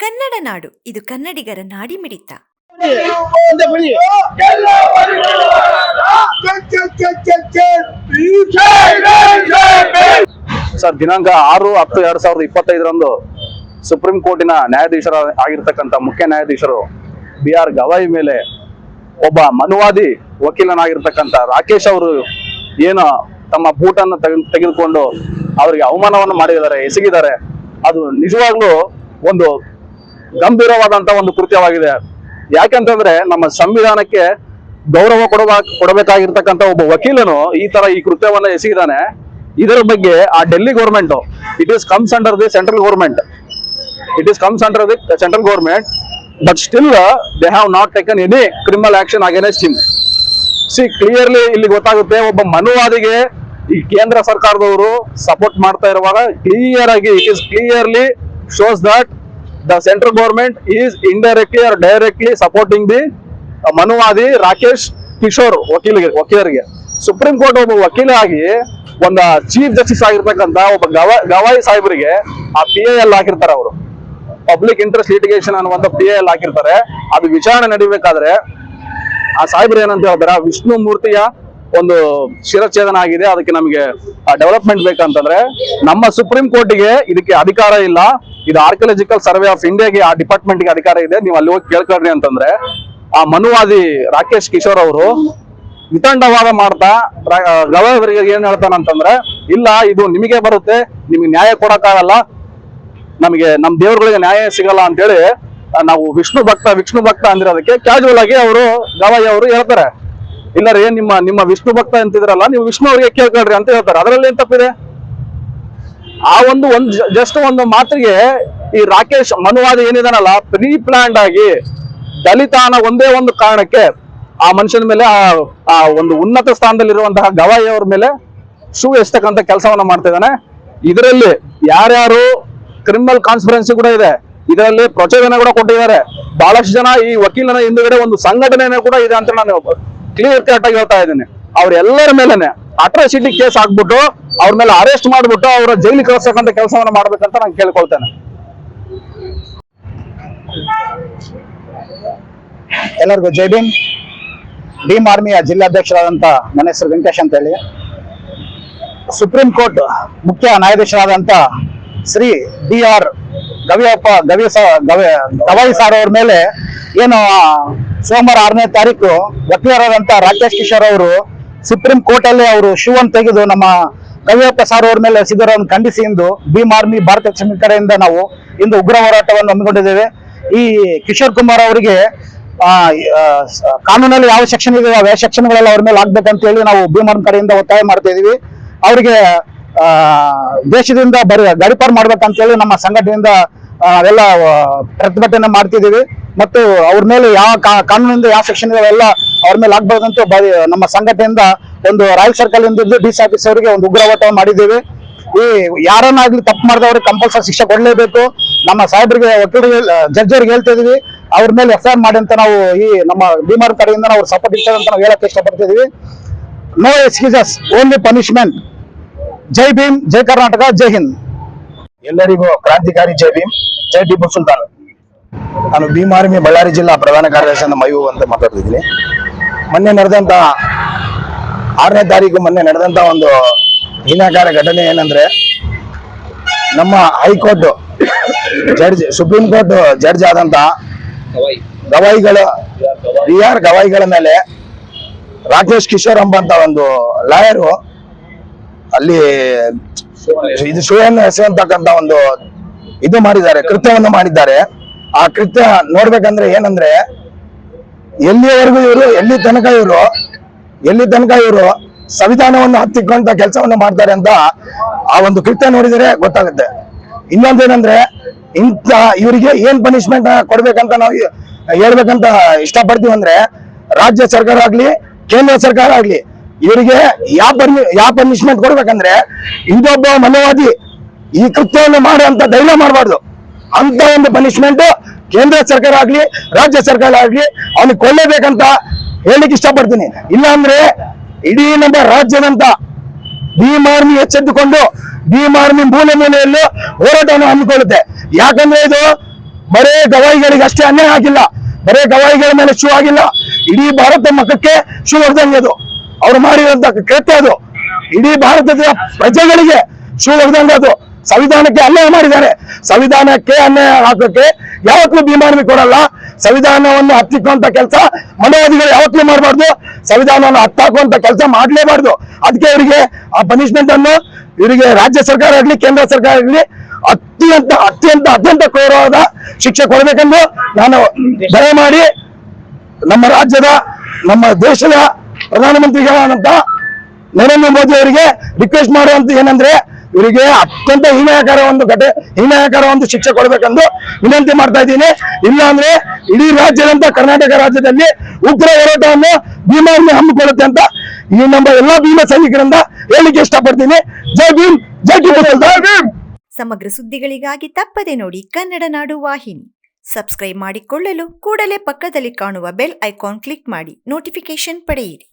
ಕನ್ನಡ ನಾಡು, ಇದು ಕನ್ನಡಿಗರ ನಾಡಿ ಮಿಡಿತ ಸರ್, ದಿನಾಂಕ ಆರು, ಹತ್ತು, ಎರಡ್ ಸಾವಿರದ ಇಪ್ಪತ್ತೈದರಂದು ಸುಪ್ರೀಂ ಕೋರ್ಟಿನ ನ್ಯಾಯಾಧೀಶರ ಆಗಿರ್ತಕ್ಕಂಥ ಮುಖ್ಯ ನ್ಯಾಯಾಧೀಶರು ಬಿ ಆರ್ ಗವಾಯಿ ಮೇಲೆ ಒಬ್ಬ ಮನುವಾದಿ ವಕೀಲನಾಗಿರ್ತಕ್ಕಂಥ ರಾಕೇಶ್ ಅವರು ಏನು ತಮ್ಮ ಬೂಟನ್ನು ತೆಗೆ- ತೆಗೆದುಕೊಂಡು ಅವರಿಗೆ ಅವಮಾನವನ್ನು ಮಾಡಿದ್ದಾರೆ, ಎಸಗಿದ್ದಾರೆ. ಅದು ನಿಜವಾಗ್ಲೂ ಒಂದು ಗಂಭೀರವಾದಂತ ಒಂದು ಕೃತ್ಯವಾಗಿದೆ. ಯಾಕಂತಂದ್ರೆ ನಮ್ಮ ಸಂವಿಧಾನಕ್ಕೆ ಗೌರವ ಕೊಡಬ, ಕೊಡಬೇಕಾಗಿರ್ತಕ್ಕಂಥ ಒಬ್ಬ ವಕೀಲನು ಈ ತರ ಈ ಕೃತ್ಯವನ್ನ ಎಸಗಿದಾನೆ. ಇದರ ಬಗ್ಗೆ ಆ Delhi government it is comes under the central government it is comes under the central government but still they have not taken any criminal action against him see clearly ಇಲ್ಲಿ ಗೊತ್ತಾಗುತ್ತೆ, ಒಬ್ಬ ಮನುವಾದಿಗೆ ಈ ಕೇಂದ್ರ ಸರ್ಕಾರದವರು ಸಪೋರ್ಟ್ ಮಾಡ್ತಾ ಇರುವಾಗ ಕ್ಲಿಯರ್ ಆಗಿ it is clearly shows that the central government is indirectly or directly supporting the ಮನುವಾದಿ Rakesh Kishore ವಕೀಲಿಗೆ ವಕೀಲರಿಗೆ. ಸುಪ್ರೀಂ ಕೋರ್ಟ್ ಒಬ್ಬ ವಕೀಲ ಆಗಿ ಒಂದು ಚೀಫ್ ಜಸ್ಟಿಸ್ ಆಗಿರ್ತಕ್ಕಂತ ಒಬ್ಬ ಗವ ಗವಾಯಿ ಸಾಹೇಬರಿಗೆ ಆ ಪಿ ಎ ಎಲ್ ಹಾಕಿರ್ತಾರೆ ಅವರು. ಪಬ್ಲಿಕ್ ಇಂಟ್ರೆಸ್ಟ್ ಲಿಟಿಗೇಷನ್ ಅನ್ನುವಂತ ಪಿ ಐ ಎಲ್ ಹಾಕಿರ್ತಾರೆ. ಅದು ವಿಚಾರಣೆ ನಡಿಬೇಕಾದ್ರೆ ಆ ಸಾಹೇಬ್ರು ಏನಂತ ಹೇಳ್ತಾರೆ ವಿಷ್ಣು ಮೂರ್ತಿಯ ಒಂದು ಶಿರಚ್ಛೇದನ ಆಗಿದೆ. ಅದಕ್ಕೆ ನಮಗೆ ಡೆವಲಪ್ಮೆಂಟ್ ಬೇಕಂತಂದ್ರೆ ನಮ್ಮ ಸುಪ್ರೀಂ ಕೋರ್ಟಿಗೆ ಇದಕ್ಕೆ ಅಧಿಕಾರ ಇಲ್ಲ. ಇದು ಆರ್ಕಿಯಾಲಜಿಕಲ್ ಸರ್ವೆ ಆಫ್ ಇಂಡಿಯಾಗೆ ಆ ಡಿಪಾರ್ಟ್ಮೆಂಟ್ಗೆ ಅಧಿಕಾರ ಇದೆ. ನೀವು ಅಲ್ಲಿ ಹೋಗಿ ಕೇಳ್ಕೊಳ್ರಿ ಅಂತಂದ್ರೆ, ಆ ಮನುವಾದಿ ರಾಕೇಶ್ ಕಿಶೋರ್ ಅವರು ವಿತಂಡವಾದ ಮಾಡ್ತಾ ಗವರ್ನರ್ಗೆ ಏನ್ ಹೇಳ್ತಾನಂತಂದ್ರೆ ಇಲ್ಲ, ಇದು ನಿಮಗೆ ಬರುತ್ತೆ, ನಿಮಗೆ ನ್ಯಾಯ ಕೊಡಕ್ಕಾಗಲ್ಲ, ನಮಗೆ, ನಮ್ ದೇವರುಗಳಿಗೆ ನ್ಯಾಯ ಸಿಗಲ್ಲ ಅಂತೇಳಿ ಹೇಳಿ ನಾವು ವಿಷ್ಣು ಭಕ್ತ ವಿಷ್ಣು ಭಕ್ತ ಅಂದಿರೋದಕ್ಕೆ ಕ್ಯಾಜುವಲ್ ಆಗಿ ಅವರು ಗವಾಯಿ ಅವರು ಹೇಳ್ತಾರೆ. ಇಲ್ಲ ರೀ ನಿಮ್ಮ ನಿಮ್ಮ ವಿಷ್ಣು ಭಕ್ತ ಅಂತಿದ್ರಲ್ಲ, ನೀವು ವಿಷ್ಣು ಅವರಿಗೆ ಕೇಳ್ಕೊಳ್ರಿ ಅಂತ ಹೇಳ್ತಾರೆ. ಅದರಲ್ಲಿ ಏನ್ ತಪ್ಪಿದೆ? ಆ ಒಂದು ಒಂದು ಜಸ್ಟ್ ಒಂದು ಮಾತಿಗೆ ಈ ರಾಕೇಶ್ ಮನುವಾದ ಏನಿದಾನಲ್ಲ ಪ್ರೀ ಪ್ಲಾನ್ಡ್ ಆಗಿ ದಲಿತ ಅನ್ನೋ ಒಂದೇ ಒಂದು ಕಾರಣಕ್ಕೆ ಆ ಮನುಷ್ಯನ ಮೇಲೆ ಆ ಆ ಒಂದು ಉನ್ನತ ಸ್ಥಾನದಲ್ಲಿರುವಂತಹ ಗವಾಯಿ ಅವ್ರ ಮೇಲೆ ಶೂ ಎಸ್ತಕ್ಕಂಥ ಕೆಲಸವನ್ನ ಮಾಡ್ತಾ ಇದ್ದಾನೆ. ಇದರಲ್ಲಿ ಯಾರ್ಯಾರು ಕ್ರಿಮಿನಲ್ ಕಾನ್ಸ್ಪರೆನ್ಸಿ ಕೂಡ ಇದೆ, ಇದರಲ್ಲಿ ಪ್ರಚೋದನೆ ಕೂಡ ಕೊಟ್ಟಿದ್ದಾರೆ. ಬಹಳಷ್ಟು ಜನ ಈ ವಕೀಲನ ಹಿಂದುಗಡೆ ಒಂದು ಸಂಘಟನೆ ಕೂಡ ಇದೆ ಅಂತ ನಾನು ಕ್ಲಿಯರ್ ಕಟ್ ಆಗಿ ಹೇಳ್ತಾ ಇದ್ದೇನೆ. ಅವ್ರೆಲ್ಲರ ಮೇಲೆನೆ ಅಟ್ರಾಸಿಟಿ ಕೇಸ್ ಹಾಕ್ಬಿಟ್ಟು ಅವ್ರ ಮೇಲೆ ಅರೆಸ್ಟ್ ಮಾಡ್ಬಿಟ್ಟು ಅವರ ಜೈಲಿಗೆ ಕಳಿಸ್ತಕ್ಕಂಥ ಕೆಲಸವನ್ನ ಮಾಡ್ಬೇಕಂತ ನಾನು ಕೇಳ್ಕೊಳ್ತೇನೆ. ಎಲ್ಲರಿಗೂ ಜೈ ಭೀಮ್. ಭೀಮ್ ಆರ್ಮಿಯ ಜಿಲ್ಲಾಧ್ಯಕ್ಷರಾದಂತ ನನ್ನ ಹೆಸರು ವೆಂಕಟೇಶ್ ಅಂತ ಹೇಳಿ. ಸುಪ್ರೀಂ ಕೋರ್ಟ್ ಮುಖ್ಯ ನ್ಯಾಯಾಧೀಶರಾದಂತ Shri D R Gaviyappa Gavi, Gavai sir ಅವ್ರ ಮೇಲೆ ಏನು ಸೋಮವಾರ ಆರನೇ ತಾರೀಕು ವಕೀಲರಾದಂತ ರಾಕೇಶ್ ಕಿಶೋರ್ ಅವರು ಸುಪ್ರೀಂ ಕೋರ್ಟ್ ಅಲ್ಲಿ ಅವರು ಶೂ ಅನ್ನು ತೆಗೆದು ನಮ್ಮ ಕವಿಯಪ್ಪ ಸಾರ್ ಅವ್ರ ಮೇಲೆ ಸಿದ್ದರನ್ನು ಖಂಡಿಸಿ ಇಂದು ಭೀಮ್ ಆರ್ಮಿ ಭಾರತ ಕಡೆಯಿಂದ ನಾವು ಇಂದು ಉಗ್ರ ಹೋರಾಟವನ್ನು ಹಮ್ಮಿಕೊಂಡಿದ್ದೇವೆ. ಈ ಕಿಶೋರ್ ಕುಮಾರ್ ಅವರಿಗೆ ಆ, ಕಾನೂನಲ್ಲಿ ಯಾವ ಸೆಕ್ಷನ್ ಇದೆ ಯಾವ ಸೆಕ್ಷನ್ಗಳೆಲ್ಲ ಅವ್ರ ಮೇಲೆ ಆಗ್ಬೇಕಂತ ಹೇಳಿ ನಾವು ಭೀಮ್ ಕಡೆಯಿಂದ ಒತ್ತಾಯ ಮಾಡ್ತಾ ಇದೀವಿ ಅವರಿಗೆ ದೇಶದಿಂದ ಬರೀ ಗಡಿಪಾರ್ ಮಾಡ್ಬೇಕಂತ ಹೇಳಿ ನಮ್ಮ ಸಂಘಟನೆಯಿಂದ ಅವೆಲ್ಲ ಪ್ರತಿಭಟನೆ ಮಾಡ್ತಿದ್ದೀವಿ. ಮತ್ತು ಅವ್ರ ಮೇಲೆ ಯಾವ ಕಾನೂನಿಂದ ಯಾವ ಸೆಕ್ಷನ್ ಎಲ್ಲ ಅವ್ರ ಮೇಲೆ ಆಗ್ಬಾರ್ದಂತ ಬರೀ ನಮ್ಮ ಸಂಘಟನೆಯಿಂದ ಒಂದು ರಾಯಲ್ ಸರ್ಕಲ್ ಇಂದ ಡಿ ಸಿ ಆಫೀಸ್ ಅವರಿಗೆ ಒಂದು ಉಗ್ರ ಹೋರಾಟ ಮಾಡಿದ್ದೇವೆ. ಈ ಯಾರನ್ನಾಗ್ಲಿ ತಪ್ಪು ಮಾಡಿದವ್ರಿಗೆ ಕಂಪಲ್ಸರಿ ಶಿಕ್ಷೆ ಕೊಡಲೇಬೇಕು. ನಮ್ಮ ಸಾಹೇಬರಿಗೆ, ವಕೀಲರಿಗೆ ಜಡ್ಜ್ ಅವ್ರಿಗೆ ಹೇಳ್ತಾ ಇದೀವಿ. ಅವ್ರ ಮೇಲೆ ಎಫ್ ಆರ್ ಮಾಡಿ ಅಂತ ನಾವು ಈ ನಮ್ಮ ಭೀಮಾರ್ ಕಡೆಯಿಂದ ನಾವು ಸಪೋರ್ಟ್ ಇರ್ತದೆ ಅಂತ ನಾವು ಹೇಳಕ್ಕೆ ಇಷ್ಟಪಡ್ತಿದೀವಿ no excuses only punishment Jai Bhim, Jai Karnataka, Jai Hind. ಎಲ್ಲರಿಗೂ ಕ್ರಾಂತಿಕಾರಿ ಜೈ ಭೀಮ್, ಜೈ ಟಿಪ್ಪು ಸುಲ್ತಾನ್ ನಾನು ಭೀಮಾರ್ಮಿ ಬಳ್ಳಾರಿ ಜಿಲ್ಲಾ ಪ್ರಧಾನ ಕಾರ್ಯದರ್ಶಿ ಮೈವು ಅಂತ ಮಾತಾಡ್ತಿದ್ದೀನಿ. ಮೊನ್ನೆ ನಡೆದಂತ ಆರನೇ ತಾರೀಕು ಮೊನ್ನೆ ನಡೆದಂತ ಒಂದು ಹೀನಾಕಾರ ಘಟನೆ ಏನಂದ್ರೆ ನಮ್ಮ high court, judge, supreme court judge ಆದಂತ ಗವಾಯಿಗಳ, ಬಿ ಆರ್ ಗವಾಯಿಗಳ ಮೇಲೆ ರಾಕೇಶ್ ಕಿಶೋರ್ ಎಂಬಂತ ಒಂದು ಲಾಯರು ಅಲ್ಲಿ ಇದು ಶಿವನ ಎಸೆಯಂತಕ್ಕಂತ ಒಂದು ಇದು ಮಾಡಿದ್ದಾರೆ, ಕೃತ್ಯವನ್ನು ಮಾಡಿದ್ದಾರೆ. ಆ ಕೃತ್ಯ ನೋಡ್ಬೇಕಂದ್ರೆ ಏನಂದ್ರೆ ಎಲ್ಲಿಯವರೆಗೂ ಇವರು, ಎಲ್ಲಿ ತನಕ ಇವರು, ಎಲ್ಲಿ ತನಕ ಇವರು ಸಂವಿಧಾನವನ್ನು ಹತ್ತಿಕ್ಕಂತ ಕೆಲಸವನ್ನು ಮಾಡ್ತಾರೆ ಅಂತ ಆ ಒಂದು ಕೃತ್ಯ ನೋಡಿದರೆ ಗೊತ್ತಾಗುತ್ತೆ. ಇನ್ನೊಂದೇನಂದ್ರೆ, ಇಂಥ ಇವರಿಗೆ ಏನ್ ಪನಿಷ್ಮೆಂಟ್ ಕೊಡ್ಬೇಕಂತ ನಾವು ಹೇಳ್ಬೇಕಂತ ಇಷ್ಟಪಡ್ತೀವಿ ಅಂದ್ರೆ, ರಾಜ್ಯ ಸರ್ಕಾರ ಆಗ್ಲಿ, ಕೇಂದ್ರ ಸರ್ಕಾರ ಆಗ್ಲಿ, ಇವರಿಗೆ ಯಾವ ಪನಿ ಯಾವ ಪನಿಷ್ಮೆಂಟ್ ಕೊಡ್ಬೇಕಂದ್ರೆ ಇದೊಬ್ಬ ಮನವಾದಿ ಈ ಕೃತ್ಯವನ್ನು ಮಾಡುವಂತ ಧೈರ್ಯ ಮಾಡಬಾರ್ದು. ಅಂತ ಒಂದು ಪನಿಷ್ಮೆಂಟ್ ಕೇಂದ್ರ ಸರ್ಕಾರ ಆಗ್ಲಿ, ರಾಜ್ಯ ಸರ್ಕಾರ ಆಗ್ಲಿ, ಅವನಿಗೆ ಕೊಡ್ಲೇಬೇಕಂತ ಹೇಳಿಕ್ ಇಷ್ಟಪಡ್ತೀನಿ. ಇಲ್ಲ ಅಂದ್ರೆ ಇಡೀ ನಮ್ಮ ರಾಜ್ಯದಂತ ಭೀಮ್ ಆರ್ಮಿ ಎಚ್ಚೆತ್ತುಕೊಂಡು, ಭೀಮ್ ಆರ್ಮಿ ಮೂಲೆ ಮೂಲೆಯಲ್ಲೂ ಹೋರಾಟವನ್ನು ಹಮ್ಮಿಕೊಳ್ಳುತ್ತೆ. ಯಾಕಂದ್ರೆ ಇದು ಬರೇ ಗವಾಯಿಗಳಿಗೆ ಅಷ್ಟೇ ಅನ್ಯಾಯ ಆಗಿಲ್ಲ. ಬರೇ ಗವಾಯಿಗಳ ಮೇಲೆ ಶೂ ಆಗಿಲ್ಲ. ಇಡೀ ಭಾರತ ಮಕ್ಕಕ್ಕೆ ಶೂ ಹೊಡೆದಂಗೆ ಅದು. ಅವ್ರು ಮಾಡಿರೋಂತ ಕೃತ್ಯ ಅದು. ಇಡೀ ಭಾರತದ ಪ್ರಜೆಗಳಿಗೆ ಶೂ ಹೊಡೆದಂಗೆ ಅದು. ಸಂವಿಧಾನಕ್ಕೆ ಅನ್ಯಾಯ ಮಾಡಿದ್ದಾರೆ. ಸಂವಿಧಾನಕ್ಕೆ ಅನ್ಯಾಯ ಹಾಕೋಕೆ ಯಾವತ್ತೂ ಭೀಮಾನವಿ ಕೊಡಲ್ಲ. ಸಂವಿಧಾನವನ್ನು ಹತ್ತಿಕ್ಕುವಂತ ಕೆಲಸ ಮನೋವಾದಿಗಳು ಯಾವತ್ತೂ ಮಾಡಬಾರ್ದು. ಸಂವಿಧಾನವನ್ನು ಹತ್ತಾಕುವಂತ ಕೆಲಸ ಮಾಡಲೇಬಾರ್ದು. ಅದಕ್ಕೆ ಇವರಿಗೆ ಆ ಪನಿಷ್ಮೆಂಟ್ ಅನ್ನು ಇವರಿಗೆ ರಾಜ್ಯ ಸರ್ಕಾರ ಆಗಲಿ, ಕೇಂದ್ರ ಸರ್ಕಾರ ಆಗಲಿ ಅತ್ಯಂತ ಅತ್ಯಂತ ಅತ್ಯಂತ ಕ್ರೂರವಾದ ಶಿಕ್ಷೆ ಕೊಡಬೇಕೆಂದು ನಾನು ದಯಮಾಡಿ ನಮ್ಮ ರಾಜ್ಯದ, ನಮ್ಮ ದೇಶದ ಪ್ರಧಾನಮಂತ್ರಿಗಳಾದಂತ ನರೇಂದ್ರ ಮೋದಿ ಅವರಿಗೆ ರಿಕ್ವೆಸ್ಟ್ ಮಾಡುವಂತ ಏನಂದ್ರೆ ಇವರಿಗೆ ಅತ್ಯಂತ ಹೀನಾಯಕರ ಒಂದು ಘಟನೆ ಹೀನಾಯಕರ ಒಂದು ಶಿಕ್ಷೆ ಕೊಡಬೇಕೆಂದು ವಿನಂತಿ ಮಾಡ್ತಾ ಇದ್ದೀನಿ. ಇಲ್ಲ ಅಂದ್ರೆ ಇಡೀ ರಾಜ್ಯದಂತ ಕರ್ನಾಟಕ ರಾಜ್ಯದಲ್ಲಿ ಉಗ್ರ ಹೋರಾಟವನ್ನು ಭೀಮಾರ್ಮಿ ಹಮ್ಮಿಕೊಳ್ಳುತ್ತೆ ಅಂತ ಈ ನಮ್ಮ ಎಲ್ಲಾ ಭೀಮ ಸೈನಿಕರಿಂದ ಹೇಳಿಕೆ ಇಷ್ಟಪಡ್ತೀನಿ. ಜೈ ಭೀಮ್ ಜೈ ಭೀಮ್. ಸಮಗ್ರ ಸುದ್ದಿಗಳಿಗಾಗಿ ತಪ್ಪದೆ ನೋಡಿ ಕನ್ನಡ ನಾಡು ವಾಹಿನಿ. ಸಬ್ಸ್ಕ್ರೈಬ್ ಮಾಡಿಕೊಳ್ಳಲು ಕೂಡಲೇ ಪಕ್ಕದಲ್ಲಿ ಕಾಣುವ ಬೆಲ್ ಐಕಾನ್ ಕ್ಲಿಕ್ ಮಾಡಿ. ನೋಟಿಫಿಕೇಶನ್ ಪಡೆಯಿರಿ.